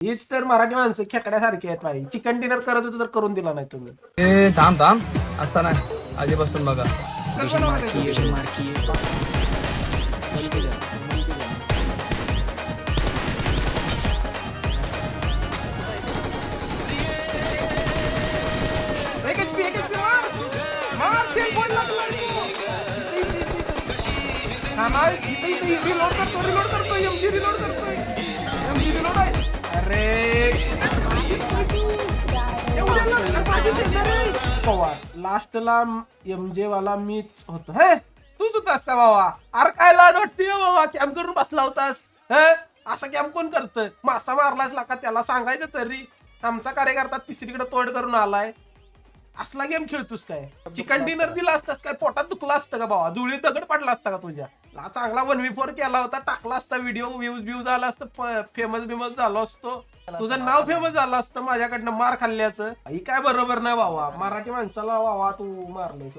हीच तर मराठी माणसं खेकड्यासारखी आहेत बाई चिकन डिनर करत होतो तर करून दिला नाही तुम्ही ए थांब थांब असता नाही आधीपासून बघा एक HP, एक HP, पवार लास्टला एमजे वाला मीच होतो. हे तूच होतास का बाबा अरे काय लाज वाटते हो बाबा कॅम्प करून बसला होतास? हे असा कॅम्प कोण करत? मासा मारलास का त्याला सांगायचं तरी. आमचा कार्यकर्ता तिसरीकडे तोड करून आलाय. असला गेम खेळतोस काय? चिकन डिनर दिला असतास काय? पोटात दुखला असतं का बाबा धुळी दगड पडला असता का तुझ्या? चांगला वन वी फोर केला होता टाकला असता व्हिडिओ व्ह्यूज व्ह्यूज आला असतं फेमस बिमस झालो असतो. तुझं नाव फेमस झालं असतं माझ्याकडनं मार खाल्ल्याचं. ही काय बरोबर नाही बाबा मराठी माणसाला बाबा तू मारलंयस.